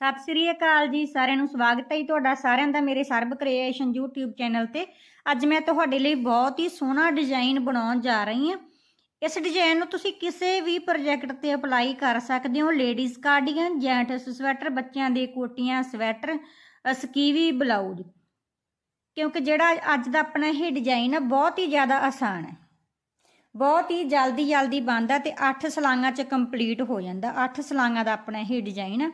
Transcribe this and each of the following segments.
ਸਤਿ ਸ੍ਰੀ ਅਕਾਲ ਜੀ, ਸਾਰਿਆਂ ਨੂੰ ਸਵਾਗਤ ਹੈ ਜੀ ਤੁਹਾਡਾ ਸਾਰਿਆਂ ਦਾ ਮੇਰੇ ਸਰਬ ਕ੍ਰੀਏਸ਼ਨ YouTube ਚੈਨਲ ਤੇ। ਅੱਜ ਮੈਂ ਤੁਹਾਡੇ ਲਈ ਬਹੁਤ ਹੀ ਸੋਹਣਾ ਡਿਜ਼ਾਈਨ ਬਣਾਉਣ ਜਾ ਰਹੀ ਹਾਂ। ਇਸ ਡਿਜ਼ਾਈਨ ਨੂੰ ਤੁਸੀਂ ਕਿਸੇ ਵੀ ਪ੍ਰੋਜੈਕਟ ਤੇ ਅਪਲਾਈ ਕਰ ਸਕਦੇ ਹੋ। ਲੇਡੀਜ਼ ਕਾਰਡੀਗਨ ਜੈਂਟਸ ਸਵੈਟਰ ਬੱਚਿਆਂ ਦੇ ਕੋਟੀਆਂ ਸਵੈਟਰ ਸਕੀਵੀ ਬਲਾਊਜ਼ ਕਿਉਂਕਿ ਜਿਹੜਾ ਅੱਜ ਦਾ ਆਪਣਾ ਇਹ ਡਿਜ਼ਾਈਨ ਆ, ਬਹੁਤ ਹੀ ਜ਼ਿਆਦਾ ਆਸਾਨ ਹੈ। ਬਹੁਤ ਹੀ ਜਲਦੀ ਜਲਦੀ ਬਣਦਾ ਤੇ 8 ਸਲਾਂਗਾਂ ਚ ਕੰਪਲੀਟ ਹੋ ਜਾਂਦਾ। 8 ਸਲਾਂਗਾਂ ਦਾ ਆਪਣਾ ਇਹ ਡਿਜ਼ਾਈਨ ਹੈ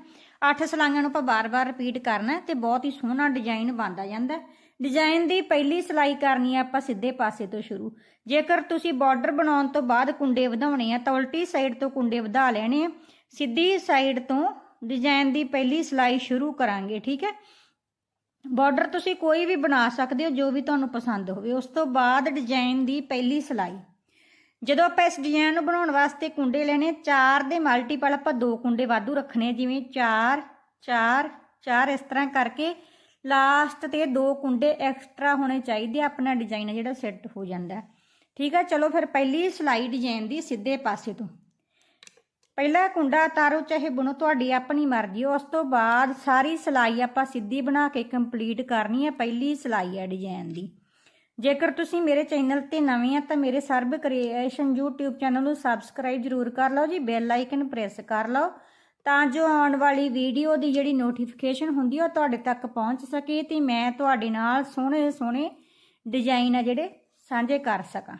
ਅੱਠ ਸਲਾਈਆਂ ਨੂੰ ਆਪਾਂ ਬਾਰ-ਬਾਰ ਰਿਪੀਟ ਕਰਨਾ ਤੇ ਬਹੁਤ ਹੀ ਸੋਹਣਾ ਡਿਜ਼ਾਈਨ ਬਣਦਾ ਜਾਂਦਾ ਡਿਜ਼ਾਈਨ ਦੀ ਪਹਿਲੀ ਸਲਾਈ ਕਰਨੀ ਹੈ ਆਪਾਂ ਸਿੱਧੇ ਪਾਸੇ ਤੋਂ ਸ਼ੁਰੂ। ਜੇਕਰ ਤੁਸੀਂ ਬਾਰਡਰ ਬਣਾਉਣ ਤੋਂ ਬਾਅਦ ਕੁੰਡੇ ਵਧਾਉਣੇ ਆ ਤਾਂ ਉਲਟੀ ਸਾਈਡ ਤੋਂ ਕੁੰਡੇ ਵਧਾ ਲੈਣੇ ਆ। ਸਿੱਧੀ ਸਾਈਡ ਤੋਂ ਡਿਜ਼ਾਈਨ ਦੀ ਪਹਿਲੀ ਸਲਾਈ ਸ਼ੁਰੂ ਕਰਾਂਗੇ, ਠੀਕ ਹੈ? ਬਾਰਡਰ ਤੁਸੀਂ ਕੋਈ ਵੀ ਬਣਾ ਸਕਦੇ ਹੋ, ਜੋ ਵੀ ਤੁਹਾਨੂੰ ਪਸੰਦ ਹੋਵੇ। ਉਸ ਤੋਂ ਬਾਅਦ ਡਿਜ਼ਾਈਨ ਦੀ ਪਹਿਲੀ ਸਲਾਈ। ਜਦੋਂ ਆਪਾਂ ਇਸ ਡਿਜ਼ਾਈਨ ਨੂੰ ਬਣਾਉਣ ਵਾਸਤੇ ਕੁੰਡੇ ਲੈਣੇ 4 ਦੇ ਮਲਟੀਪਲ ਆਪਾਂ ਦੋ ਕੁੰਡੇ ਵਾਧੂ ਰੱਖਣੇ ਜਿਵੇਂ 4 4 4 ਇਸ ਤਰ੍ਹਾਂ ਕਰਕੇ ਲਾਸਟ ਤੇ ਦੋ ਕੁੰਡੇ ਐਕਸਟਰਾ ਹੋਣੇ ਚਾਹੀਦੇ ਆ, ਆਪਣਾ ਡਿਜ਼ਾਈਨ ਜਿਹੜਾ ਸੈੱਟ ਹੋ ਜਾਂਦਾ। ਠੀਕ ਹੈ ਚਲੋ ਫਿਰ ਪਹਿਲੀ ਸਲਾਈ ਡਿਜ਼ਾਈਨ ਦੀ ਸਿੱਧੇ ਪਾਸੇ ਤੋਂ। ਪਹਿਲਾ ਕੁੰਡਾ ਤਾਰੋ ਚਾਹੇ ਬੁਣੋ ਤੁਹਾਡੀ ਆਪਣੀ ਮਰਜ਼ੀ ਉਸ ਤੋਂ ਬਾਅਦ ਸਾਰੀ ਸਲਾਈ ਆਪਾਂ ਸਿੱਧੀ ਬਣਾ ਕੇ ਕੰਪਲੀਟ ਕਰਨੀ ਹੈ ਪਹਿਲੀ ਸਲਾਈ ਹੈ ਡਿਜ਼ਾਈਨ ਦੀ। ਜੇਕਰ ਤੁਸੀਂ ਮੇਰੇ ਚੈਨਲ ਤੇ ਨਵੇਂ ਆ ਤਾਂ ਮੇਰੇ ਸਰਬ ਕ੍ਰੀਏਸ਼ਨ YouTube ਚੈਨਲ ਨੂੰ ਸਬਸਕ੍ਰਾਈਬ ਜਰੂਰ ਕਰ ਲਓ ਜੀ ਬੈਲ ਆਈਕਨ ਪ੍ਰੈਸ ਕਰ ਲਓ, ਤਾਂ ਜੋ ਆਉਣ ਵਾਲੀ ਵੀਡੀਓ ਦੀ ਜਿਹੜੀ ਨੋਟੀਫਿਕੇਸ਼ਨ ਹੁੰਦੀ ਆ ਉਹ ਤੁਹਾਡੇ ਤੱਕ ਪਹੁੰਚ ਸਕੇ ਤੇ ਮੈਂ ਤੁਹਾਡੇ ਨਾਲ ਸੋਹਣੇ ਸੋਹਣੇ ਡਿਜ਼ਾਈਨ ਆ ਜਿਹੜੇ ਸਾਂਝੇ ਕਰ ਸਕਾਂ।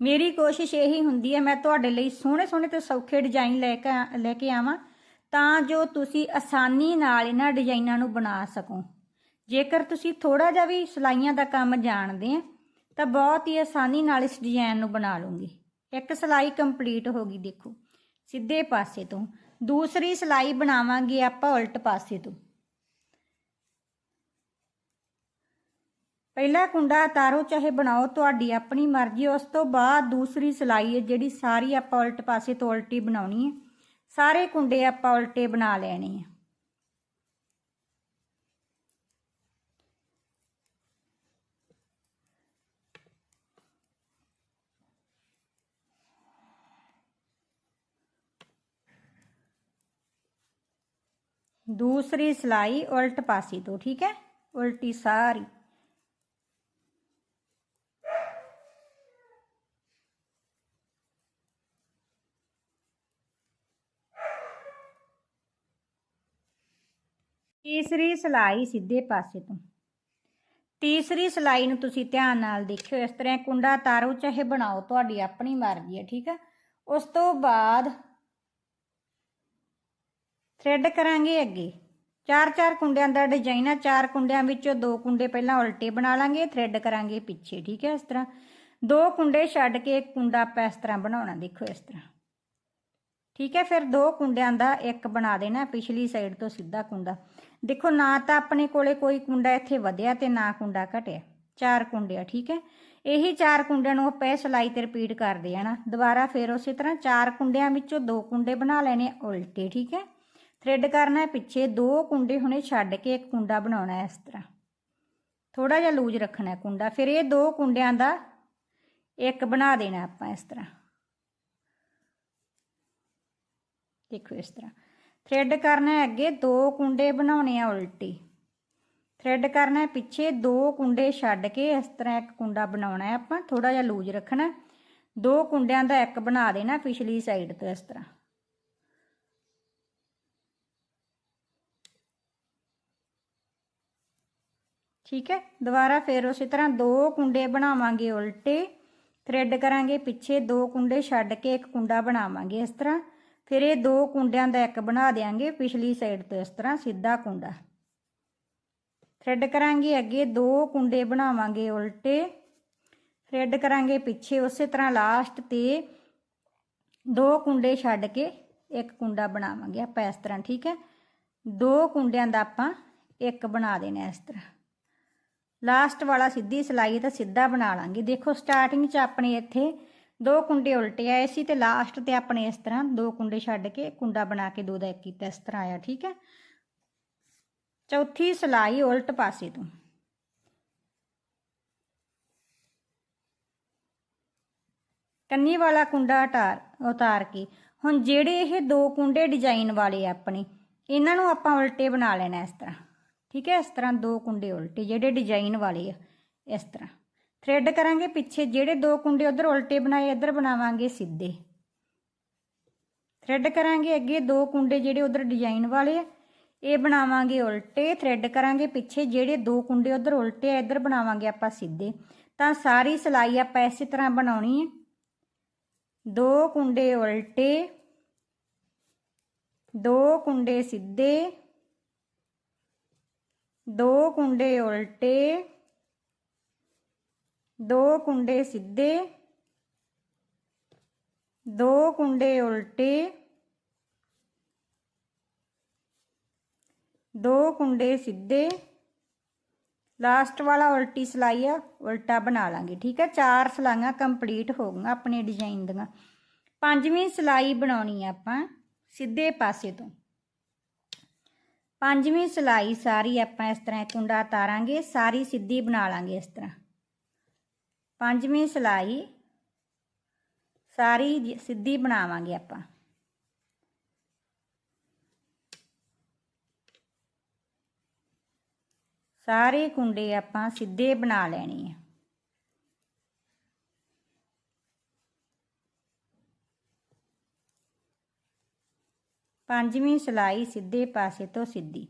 ਮੇਰੀ ਕੋਸ਼ਿਸ਼ ਇਹੀ ਹੁੰਦੀ ਹੈ ਮੈਂ ਤੁਹਾਡੇ ਲਈ ਸੋਹਣੇ ਸੋਹਣੇ ਤੇ ਸੌਖੇ ਡਿਜ਼ਾਈਨ ਲੈ ਕੇ ਲੈ ਕੇ ਆਵਾਂ। ਤਾਂ ਜੋ ਤੁਸੀਂ ਆਸਾਨੀ ਨਾਲ ਇਹਨਾਂ ਡਿਜ਼ਾਈਨਾਂ ਨੂੰ ਬਣਾ ਸਕੋ। ਜੇਕਰ ਤੁਸੀਂ ਥੋੜਾ ਜਿਹਾ ਵੀ ਸਲਾਈਆਂ ਦਾ ਕੰਮ ਜਾਣਦੇ ਆ, ਤਾਂ ਬਹੁਤ ਹੀ ਆਸਾਨੀ ਨਾਲ ਇਸ ਡਿਜ਼ਾਈਨ ਨੂੰ ਬਣਾ ਲੂੰਗੀ ਇੱਕ ਸਲਾਈ ਕੰਪਲੀਟ ਹੋ ਗਈ, ਦੇਖੋ। ਸਿੱਧੇ ਪਾਸੇ ਤੋਂ। ਦੂਸਰੀ ਸਲਾਈ ਬਣਾਵਾਂਗੇ ਆਪਾਂ ਉਲਟ ਪਾਸੇ ਤੋਂ। ਪਹਿਲਾ ਕੁੰਡਾ ਉਤਾਰੋ, ਚਾਹੇ ਬਣਾਓ ਤੁਹਾਡੀ ਆਪਣੀ ਮਰਜ਼ੀ, ਉਸ ਤੋਂ ਬਾਅਦ ਦੂਸਰੀ ਸਲਾਈ ਹੈ ਜਿਹੜੀ ਸਾਰੀ ਆਪਾਂ ਉਲਟ ਪਾਸੇ ਤੋਂ ਉਲਟੀ ਬਣਾਉਣੀ ਹੈ। ਸਾਰੇ ਕੁੰਡੇ ਆਪਾਂ ਉਲਟੇ ਬਣਾ ਲੈਣੇ ਆ। ਦੂਸਰੀ ਸਲਾਈ ਉਲਟ ਪਾਸੇ ਤੋਂ, ਠੀਕ ਹੈ? ਉਲਟੀ ਸਾਰੀ। ਤੀਸਰੀ ਸਲਾਈ ਸਿੱਧੇ ਪਾਸੇ ਤੋਂ। ਤੀਸਰੀ ਸਲਾਈ ਨੂੰ ਤੁਸੀਂ ਧਿਆਨ ਨਾਲ ਦੇਖਿਓ, ਇਸ ਤਰ੍ਹਾਂ ਕੁੰਡਾ ਤਾਰੋ, ਚਾਹੇ ਬਣਾਓ, ਤੁਹਾਡੀ ਆਪਣੀ ਮਰਜ਼ੀ ਹੈ, ਠੀਕ ਹੈ ਉਸ ਤੋਂ ਬਾਅਦ ਥ੍ਰੈਡ ਕਰਾਂਗੇ ਅੱਗੇ। ਚਾਰ ਚਾਰ ਕੁੰਡਿਆਂ ਦਾ ਡਿਜ਼ਾਈਨ ਆ, ਚਾਰ ਕੁੰਡਿਆਂ ਵਿੱਚੋਂ ਦੋ ਕੁੰਡੇ ਪਹਿਲਾਂ ਉਲਟੇ ਬਣਾ ਲਾਂਗੇ ਥ੍ਰੈਡ ਕਰਾਂਗੇ ਪਿੱਛੇ, ਠੀਕ ਹੈ ਇਸ ਤਰ੍ਹਾਂ ਦੋ ਕੁੰਡੇ ਛੱਡ ਕੇ ਇੱਕ ਕੁੰਡਾ ਆਪਾਂ ਇਸ ਤਰ੍ਹਾਂ ਬਣਾਉਣਾ, ਦੇਖੋ ਇਸ ਤਰ੍ਹਾਂ। ਠੀਕ ਹੈ ਫਿਰ ਦੋ ਕੁੰਡਿਆਂ ਦਾ ਇੱਕ ਬਣਾ ਦੇਣਾ, ਪਿਛਲੀ ਸਾਈਡ ਤੋਂ ਸਿੱਧਾ ਕੁੰਡਾ। ਦੇਖੋ, ਨਾ ਤਾਂ ਆਪਣੇ ਕੋਲੇ ਕੋਈ ਕੁੰਡਾ ਇੱਥੇ ਵਧਿਆ ਤੇ ਨਾ ਕੁੰਡਾ ਘਟਿਆ। ਚਾਰ ਕੁੰਡੇ ਆ ਠੀਕ ਹੈ? ਇਹੀ ਚਾਰ ਕੁੰਡਿਆਂ ਨੂੰ ਆਪਾਂ ਇਹ ਸਲਾਈ ਤੇ ਰਿਪੀਟ ਕਰਦੇ ਜਾਣਾ ਦੁਬਾਰਾ ਫਿਰ ਉਸੇ ਤਰ੍ਹਾਂ ਚਾਰ ਕੁੰਡਿਆਂ ਵਿੱਚੋਂ ਦੋ ਕੁੰਡੇ ਬਣਾ ਲੈਣੇ ਉਲਟੇ, ਠੀਕ ਹੈ? ਥ੍ਰੈਡ ਕਰਨਾ ਹੈ ਪਿੱਛੇ, ਦੋ ਕੁੰਡੇ ਹੁਣੇ ਛੱਡ ਕੇ ਇੱਕ ਕੁੰਡਾ ਬਣਾਉਣਾ ਹੈ ਇਸ ਤਰ੍ਹਾਂ। ਥੋੜਾ ਜਿਹਾ ਲੂਜ ਰੱਖਣਾ ਹੈ ਕੁੰਡਾ। ਫਿਰ ਇਹ ਦੋ ਕੁੰਡਿਆਂ ਦਾ ਇੱਕ ਬਣਾ ਦੇਣਾ ਆਪਾਂ ਇਸ ਤਰ੍ਹਾਂ। ਦੇਖੋ ਇਸ ਤਰ੍ਹਾਂ। ਥ੍ਰੈਡ ਕਰਨਾ ਹੈ ਅੱਗੇ ਦੋ ਕੁੰਡੇ ਬਣਾਉਣੇ ਆ ਉਲਟੀ। ਥ੍ਰੈਡ ਕਰਨਾ ਹੈ ਪਿੱਛੇ ਦੋ ਕੁੰਡੇ ਛੱਡ ਕੇ ਇਸ ਤਰ੍ਹਾਂ ਇੱਕ ਕੁੰਡਾ ਬਣਾਉਣਾ ਹੈ ਆਪਾਂ ਥੋੜਾ ਜਿਹਾ ਲੂਜ ਰੱਖਣਾ। ਦੋ ਕੁੰਡਿਆਂ ਦਾ ਇੱਕ ਬਣਾ ਦੇਣਾ ਪਿਛਲੀ ਸਾਈਡ ਤੋਂ ਇਸ ਤਰ੍ਹਾਂ। ਠੀਕ ਹੈ? ਦੁਬਾਰਾ ਫਿਰ ਉਸੇ ਤਰ੍ਹਾਂ ਦੋ ਕੁੰਡੇ ਬਣਾਵਾਂਗੇ ਉਲਟੇ। ਥ੍ਰੈਡ ਕਰਾਂਗੇ ਪਿੱਛੇ ਦੋ ਕੁੰਡੇ ਛੱਡ ਕੇ ਇੱਕ ਕੁੰਡਾ ਬਣਾਵਾਂਗੇ ਇਸ ਤਰ੍ਹਾਂ। ਫਿਰ ਇਹ ਦੋ ਕੁੰਡਿਆਂ ਦਾ ਇੱਕ ਬਣਾ ਦੇਾਂਗੇ ਪਿਛਲੀ ਸਾਈਡ ਤੋਂ ਇਸ ਤਰ੍ਹਾਂ ਸਿੱਧਾ ਕੁੰਡਾ। ਥ੍ਰੈਡ ਕਰਾਂਗੇ, ਅੱਗੇ ਦੋ ਕੁੰਡੇ ਬਣਾਵਾਂਗੇ ਉਲਟੇ। ਥ੍ਰੈਡ ਕਰਾਂਗੇ ਪਿੱਛੇ, ਉਸੇ ਤਰ੍ਹਾਂ ਲਾਸਟ ਤੇ ਦੋ ਕੁੰਡੇ ਛੱਡ ਕੇ ਇੱਕ ਕੁੰਡਾ ਬਣਾਵਾਂਗੇ ਆਪਾਂ ਇਸ ਤਰ੍ਹਾਂ, ਠੀਕ ਹੈ? ਦੋ ਕੁੰਡਿਆਂ ਦਾ ਆਪਾਂ ਇੱਕ ਬਣਾ ਦੇਣਾ ਇਸ ਤਰ੍ਹਾਂ। ਲਾਸਟ ਵਾਲਾ ਸਿੱਧੀ ਸਲਾਈ ਤਾਂ ਸਿੱਧਾ ਬਣਾ ਲਾਂਗੇ। ਦੇਖੋ ਸਟਾਰਟਿੰਗ 'ਚ ਆਪਣੇ ਇੱਥੇ ਦੋ ਕੁੰਡੇ ਉਲਟੇ ਆਏ ਸੀ ਤੇ ਲਾਸਟ ਤੇ ਆਪਣੇ ਇਸ ਤਰ੍ਹਾਂ ਦੋ ਕੁੰਡੇ ਛੱਡ ਕੇ ਕੁੰਡਾ ਬਣਾ ਕੇ ਦੋ ਦਾ ਇੱਕ ਕੀਤਾ, ਇਸ ਤਰ੍ਹਾਂ ਆਇਆ, ਠੀਕ ਹੈ? ਚੌਥੀ ਸਲਾਈ ਉਲਟ ਪਾਸੇ ਤੋਂ। ਕੰਨੀ ਵਾਲਾ ਕੁੰਡਾ ਉਤਾਰ ਉਤਾਰ ਕੇ। ਹੁਣ ਜਿਹੜੇ ਇਹ ਦੋ ਕੁੰਡੇ ਡਿਜ਼ਾਈਨ ਵਾਲੇ ਆ ਆਪਣੇ, ਇਹਨਾਂ ਨੂੰ ਆਪਾਂ ਉਲਟੇ ਬਣਾ ਲੈਣਾ ਇਸ ਤਰ੍ਹਾਂ, ਠੀਕ ਹੈ? ਇਸ ਤਰ੍ਹਾਂ ਦੋ ਕੁੰਡੇ ਉਲਟੇ, ਜਿਹੜੇ ਡਿਜ਼ਾਈਨ ਵਾਲੇ ਆ, ਇਸ ਤਰ੍ਹਾਂ। ਥ੍ਰੈਡ ਕਰਾਂਗੇ, ਪਿੱਛੇ ਜਿਹੜੇ ਦੋ ਕੁੰਡੇ ਉਧਰ ਉਲਟੇ ਬਣਾਏ, ਇੱਧਰ ਬਣਾਵਾਂਗੇ ਸਿੱਧੇ। ਥ੍ਰੈਡ ਕਰਾਂਗੇ, ਅੱਗੇ ਦੋ ਕੁੰਡੇ ਜਿਹੜੇ ਉਧਰ ਡਿਜ਼ਾਈਨ ਵਾਲੇ ਆ, ਇਹ ਬਣਾਵਾਂਗੇ ਉਲਟੇ। ਥ੍ਰੈਡ ਕਰਾਂਗੇ, ਪਿੱਛੇ ਜਿਹੜੇ ਦੋ ਕੁੰਡੇ ਉਧਰ ਉਲਟੇ ਆ, ਇੱਧਰ ਬਣਾਵਾਂਗੇ ਆਪਾਂ ਸਿੱਧੇ। ਤਾਂ ਸਾਰੀ ਸਿਲਾਈ ਆਪਾਂ ਇਸੇ ਤਰ੍ਹਾਂ ਬਣਾਉਣੀ ਹੈ ਦੋ ਕੁੰਡੇ ਉਲਟੇ, ਦੋ ਕੁੰਡੇ ਸਿੱਧੇ, ਦੋ ਕੁੰਡੇ ਉਲਟੇ। ਦੋ ਕੁੰਡੇ ਸਿੱਧੇ, ਦੋ ਕੁੰਡੇ ਉਲਟੇ, ਦੋ ਕੁੰਡੇ ਸਿੱਧੇ। ਲਾਸਟ ਵਾਲਾ ਉਲਟੀ ਸਲਾਈ ਆ, ਉਲਟਾ ਬਣਾ ਲਾਂਗੇ, ਠੀਕ ਹੈ ਚਾਰ ਸਲਾਈਆਂ ਕੰਪਲੀਟ ਹੋ ਗਈਆਂ ਆਪਣੇ ਡਿਜ਼ਾਈਨ ਦੀਆਂ। ਪੰਜਵੀਂ ਸਲਾਈ ਬਣਾਉਣੀ ਆ ਆਪਾਂ, ਸਿੱਧੇ ਪਾਸੇ ਤੋਂ। ਪੰਜਵੀਂ ਸਲਾਈ ਸਾਰੀ ਆਪਾਂ ਇਸ ਤਰ੍ਹਾਂ ਕੁੰਡਾ ਤਾਰਾਂਗੇ ਸਾਰੀ ਸਿੱਧੀ ਬਣਾ ਲਾਂਗੇ ਇਸ ਤਰ੍ਹਾਂ। ਪੰਜਵੀਂ ਸਲਾਈ ਸਾਰੀ ਸਿੱਧੀ ਬਣਾਵਾਂਗੇ ਆਪਾਂ। ਸਾਰੇ ਕੁੰਡੇ ਆਪਾਂ ਸਿੱਧੇ ਬਣਾ ਲੈਣੇ ਆ। ਪੰਜਵੀਂ ਸਲਾਈ ਸਿੱਧੇ ਪਾਸੇ ਤੋਂ ਸਿੱਧੀ।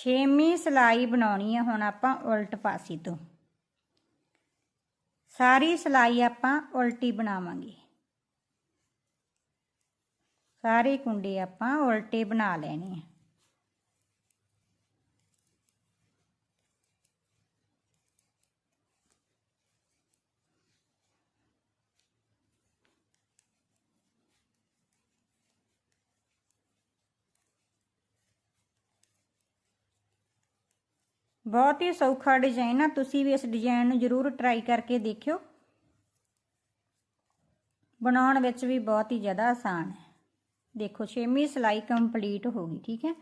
ਛੇਵੀਂ ਸਲਾਈ ਬਣਾਉਣੀ ਹੈ ਹੁਣ ਆਪਾਂ ਉਲਟ ਪਾਸੇ ਤੋਂ। ਸਾਰੀ ਸਲਾਈ ਆਪਾਂ ਉਲਟੀ ਬਣਾਵਾਂਗੇ। ਸਾਰੇ ਕੁੰਡੇ ਆਪਾਂ ਉਲਟੇ ਬਣਾ ਲੈਣੇ ਆ। ਬਹੁਤ ਹੀ ਸੌਖਾ ਡਿਜ਼ਾਈਨ ਆ। ਤੁਸੀਂ ਵੀ ਇਸ ਡਿਜ਼ਾਈਨ ਨੂੰ ਜ਼ਰੂਰ ਟਰਾਈ ਕਰਕੇ ਦੇਖਿਓ। ਬਣਾਉਣ ਵਿੱਚ ਵੀ ਬਹੁਤ ਹੀ ਜ਼ਿਆਦਾ ਆਸਾਨ ਹੈ। ਦੇਖੋ, ਛੇਵੀਂ ਸਿਲਾਈ ਕੰਪਲੀਟ ਹੋ ਗਈ, ਠੀਕ ਹੈ?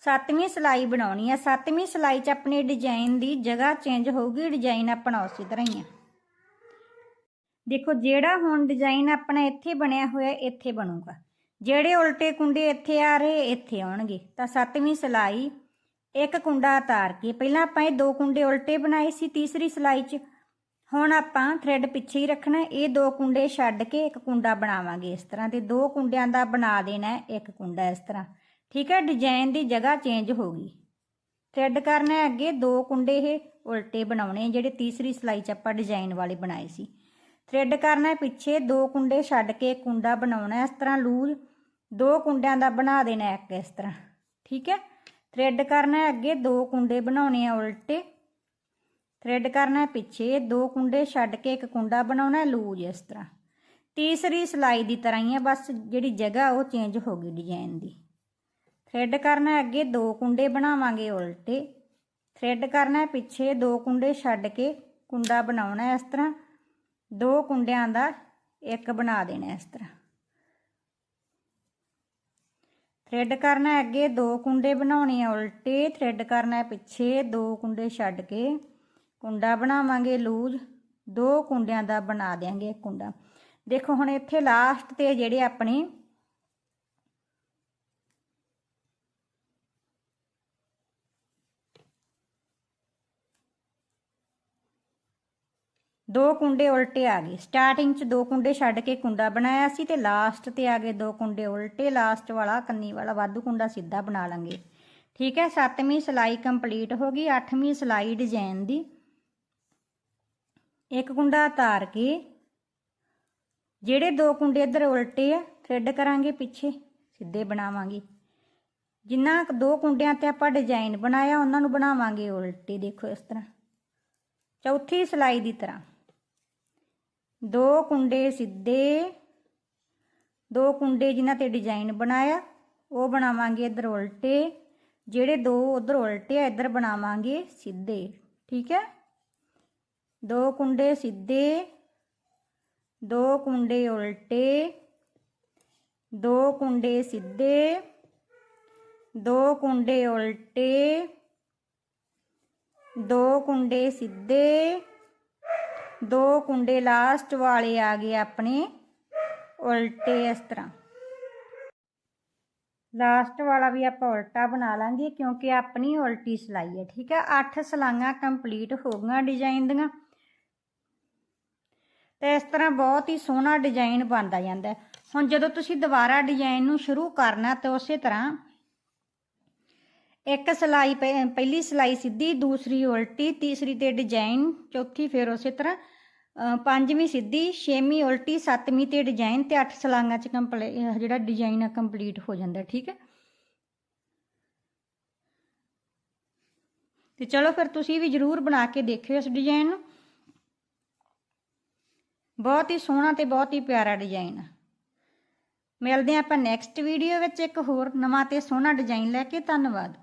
ਸੱਤਵੀਂ ਸਿਲਾਈ ਬਣਾਉਣੀ ਹੈ ਸੱਤਵੀਂ ਸਿਲਾਈ 'ਚ ਆਪਣੇ ਡਿਜ਼ਾਈਨ ਦੀ ਜਗ੍ਹਾ ਚੇਂਜ ਹੋਊਗੀ ਡਿਜ਼ਾਈਨ ਆਪਣਾ ਉਸੇ ਤਰ੍ਹਾਂ ਹੀ ਆ। ਦੇਖੋ, ਜਿਹੜਾ ਹੁਣ ਡਿਜ਼ਾਈਨ ਆਪਣਾ ਇੱਥੇ ਬਣਿਆ ਹੋਇਆ, ਇੱਥੇ ਬਣੂਗਾ। ਜਿਹੜੇ ਉਲਟੇ ਕੁੰਡੇ ਇੱਥੇ ਆ ਰਹੇ, ਇੱਥੇ ਆਉਣਗੇ। ਤਾਂ ਸੱਤਵੀਂ ਸਿਲਾਈ ਇੱਕ ਕੁੰਡਾ ਉਤਾਰ ਕੇ, ਪਹਿਲਾਂ ਆਪਾਂ ਇਹ ਦੋ ਕੁੰਡੇ ਉਲਟੇ ਬਣਾਏ ਸੀ, ਤੀਸਰੀ ਸਲਾਈ 'ਚ। ਹੁਣ ਆਪਾਂ ਥ੍ਰੈਡ ਪਿੱਛੇ ਹੀ ਰੱਖਣਾ ਇਹ ਦੋ ਕੁੰਡੇ ਛੱਡ ਕੇ ਇੱਕ ਕੁੰਡਾ ਬਣਾਵਾਂਗੇ ਇਸ ਤਰ੍ਹਾਂ ਤੇ ਦੋ ਕੁੰਡਿਆਂ ਦਾ ਬਣਾ ਦੇਣਾ ਇੱਕ ਕੁੰਡਾ ਇਸ ਤਰ੍ਹਾਂ। ਠੀਕ ਹੈ ਡਿਜ਼ਾਈਨ ਦੀ ਜਗ੍ਹਾ ਚੇਂਜ ਹੋ ਗਈ। ਥ੍ਰੈਡ ਕਰਨਾ ਹੈ ਅੱਗੇ, ਦੋ ਕੁੰਡੇ ਇਹ ਉਲਟੇ ਬਣਾਉਣੇ ਜਿਹੜੇ ਤੀਸਰੀ ਸਲਾਈ 'ਚ ਆਪਾਂ ਡਿਜ਼ਾਈਨ ਵਾਲੇ ਬਣਾਏ ਸੀ। ਥ੍ਰੈਡ ਕਰਨਾ ਹੈ ਪਿੱਛੇ, ਦੋ ਕੁੰਡੇ ਛੱਡ ਕੇ ਇੱਕ ਕੁੰਡਾ ਬਣਾਉਣਾ ਇਸ ਤਰ੍ਹਾਂ। ਲੂਜ਼ ਦੋ ਕੁੰਡਿਆਂ ਦਾ ਬਣਾ ਦੇਣਾ ਇੱਕ ਇਸ ਤਰ੍ਹਾਂ। ਠੀਕ ਹੈ। ਥ੍ਰੈਡ ਕਰਨਾ ਹੈ ਅੱਗੇ, ਦੋ ਕੁੰਡੇ ਬਣਾਉਣੇ ਆ ਉਲਟੇ। ਥ੍ਰੈਡ ਕਰਨਾ ਹੈ ਪਿੱਛੇ, ਦੋ ਕੁੰਡੇ ਛੱਡ ਕੇ ਇੱਕ ਕੁੰਡਾ ਬਣਾਉਣਾ ਹੈ ਲੂਜ਼ ਇਸ ਤਰ੍ਹਾਂ। ਤੀਸਰੀ ਸਿਲਾਈ ਦੀ ਤਰ੍ਹਾਂ ਹੀ ਹੈ, ਬਸ ਜਿਹੜੀ ਜਗ੍ਹਾ ਉਹ ਚੇਂਜ ਹੋ ਗਈ ਡਿਜ਼ਾਈਨ ਦੀ। ਥ੍ਰੈਡ ਕਰਨਾ ਹੈ ਅੱਗੇ, ਦੋ ਕੁੰਡੇ ਬਣਾਵਾਂਗੇ ਉਲਟੇ। ਥ੍ਰੈਡ ਕਰਨਾ ਹੈ ਪਿੱਛੇ, ਦੋ ਕੁੰਡੇ ਛੱਡ ਕੇ ਕੁੰਡਾ ਬਣਾਉਣਾ ਇਸ ਤਰ੍ਹਾਂ। ਦੋ ਕੁੰਡਿਆਂ ਦਾ ਇੱਕ ਬਣਾ ਦੇਣਾ ਇਸ ਤਰ੍ਹਾਂ। ਥ੍ਰੈਡ ਕਰਨਾ ਹੈ ਅੱਗੇ, ਦੋ ਕੁੰਡੇ ਬਣਾਉਣੇ ਆ ਉਲਟੇ ਥ੍ਰੈਡ ਕਰਨਾ ਹੈ ਪਿੱਛੇ, ਦੋ ਕੁੰਡੇ ਛੱਡ ਕੇ। ਕੁੰਡਾ ਬਣਾਵਾਂਗੇ ਲੂਜ਼, ਦੋ ਕੁੰਡਿਆਂ ਦਾ ਬਣਾ ਦੇਾਂਗੇ ਇੱਕ ਕੁੰਡਾ। ਦੇਖੋ ਹੁਣ ਇੱਥੇ ਲਾਸਟ ਤੇ ਜਿਹੜੇ ਆਪਣੇ ਦੋ ਕੁੰਡੇ ਉਲਟੇ ਆ ਗਏ। ਸਟਾਰਟਿੰਗ 'ਚ ਦੋ ਕੁੰਡੇ ਛੱਡ ਕੇ ਕੁੰਡਾ ਬਣਾਇਆ ਸੀ ਤੇ ਲਾਸਟ ਤੇ ਆ ਗਏ ਦੋ ਕੁੰਡੇ ਉਲਟੇ। ਲਾਸਟ ਵਾਲਾ, ਕੰਨੀ ਵਾਲਾ, ਵਾਧੂ ਕੁੰਡਾ ਸਿੱਧਾ ਬਣਾ ਲਾਂਗੇ। ਠੀਕ ਹੈ, ਸੱਤਵੀਂ ਸਲਾਈ ਕੰਪਲੀਟ ਹੋ ਗਈ, ਅੱਠਵੀਂ ਸਲਾਈ ਡਿਜ਼ਾਈਨ ਦੀ। ਇੱਕ ਕੁੰਡਾ ਉਤਾਰ ਕੇ, ਜਿਹੜੇ ਦੋ ਕੁੰਡੇ ਇੱਧਰ ਉਲਟੇ ਆ ਥ੍ਰੈਡ ਕਰਾਂਗੇ ਪਿੱਛੇ, ਸਿੱਧੇ ਬਣਾਵਾਂਗੇ। ਜਿੰਨਾ ਦੋ ਕੁੰਡਿਆਂ ਤੇ ਆਪਾਂ ਡਿਜ਼ਾਈਨ ਬਣਾਇਆ, ਉਹਨਾਂ ਨੂੰ ਬਣਾਵਾਂਗੇ ਉਲਟੇ, ਦੇਖੋ ਇਸ ਤਰ੍ਹਾਂ। ਚੌਥੀ ਸਲਾਈ ਦੀ ਤਰ੍ਹਾਂ। ਦੋ ਕੁੰਡੇ ਸਿੱਧੇ, ਦੋ ਕੁੰਡੇ ਜਿਨ੍ਹਾਂ ਤੇ ਡਿਜ਼ਾਈਨ ਬਣਾਇਆ, ਉਹ ਬਣਾਵਾਂਗੇ ਇੱਧਰ ਉਲਟੇ, ਜਿਹੜੇ ਦੋ ਉਧਰ ਉਲਟੇ ਆ, ਇੱਧਰ ਬਣਾਵਾਂਗੇ ਸਿੱਧੇ, ਠੀਕ ਹੈ? ਦੋ ਕੁੰਡੇ ਸਿੱਧੇ, ਦੋ ਕੁੰਡੇ ਉਲਟੇ, ਦੋ ਕੁੰਡੇ ਸਿੱਧੇ, ਦੋ ਕੁੰਡੇ ਉਲਟੇ, ਦੋ ਕੁੰਡੇ ਸਿੱਧੇ ਦੋ ਕੁੰਡੇ ਲਾਸਟ ਵਾਲੇ ਆ ਗਏ ਆਪਣੇ। ਉਲਟੇ ਇਸ ਤਰ੍ਹਾਂ। ਲਾਸਟ ਵਾਲਾ ਵੀ ਆਪਾਂ ਉਲਟਾ ਬਣਾ ਲਾਂਗੇ ਕਿਉਂਕਿ ਆਪਣੀ ਉਲਟੀ ਸਲਾਈ ਹੈ, ਠੀਕ ਹੈ? 8 ਸਲਾਈਆਂ ਕੰਪਲੀਟ ਹੋ ਗਈਆਂ ਡਿਜ਼ਾਈਨ ਦੀਆਂ। ਤੇ ਇਸ ਤਰ੍ਹਾਂ ਬਹੁਤ ਹੀ ਸੋਹਣਾ ਡਿਜ਼ਾਈਨ ਬਣਦਾ ਜਾਂਦਾ ਹੁਣ ਜਦੋਂ ਤੁਸੀਂ ਦੁਬਾਰਾ ਡਿਜ਼ਾਈਨ ਨੂੰ ਸ਼ੁਰੂ ਕਰਨਾ ਤੇ ਉਸੇ ਤਰ੍ਹਾਂ ਇੱਕ ਸਲਾਈ ਪਹਿਲੀ ਸਲਾਈ ਸਿੱਧੀ, ਦੂਸਰੀ ਉਲਟੀ, ਤੀਸਰੀ ਤੇ ਡਿਜ਼ਾਈਨ ਚੌਥੀ ਫਿਰ ਉਸੇ ਤਰ੍ਹਾਂ ਪੰਜਵੀਂ ਸਿੱਧੀ, ਛੇਵੀਂ ਉਲਟੀ, ਸੱਤਵੀਂ ਤੇ ਡਿਜ਼ਾਈਨ ਤੇ ਅੱਠ ਸਲਾਂਗਾਂ ਚ ਕੰਪਲੀ ਜਿਹੜਾ ਡਿਜ਼ਾਈਨ ਆ ਕੰਪਲੀਟ ਹੋ ਜਾਂਦਾ, ਠੀਕ ਹੈ? ਤੇ ਚਲੋ ਫਿਰ ਤੁਸੀਂ ਵੀ ਜਰੂਰ ਬਣਾ ਕੇ ਦੇਖਿਓ ਇਸ ਡਿਜ਼ਾਈਨ ਨੂੰ। ਬਹੁਤ ਹੀ ਸੋਹਣਾ ਤੇ ਬਹੁਤ ਹੀ ਪਿਆਰਾ ਡਿਜ਼ਾਈਨ ਆ। ਮਿਲਦੇ ਹਾਂ ਆਪਾਂ ਨੈਕਸਟ ਵੀਡੀਓ ਵਿੱਚ ਇੱਕ ਹੋਰ ਨਵਾਂ ਤੇ ਸੋਹਣਾ ਡਿਜ਼ਾਈਨ ਲੈ ਕੇ। ਧੰਨਵਾਦ।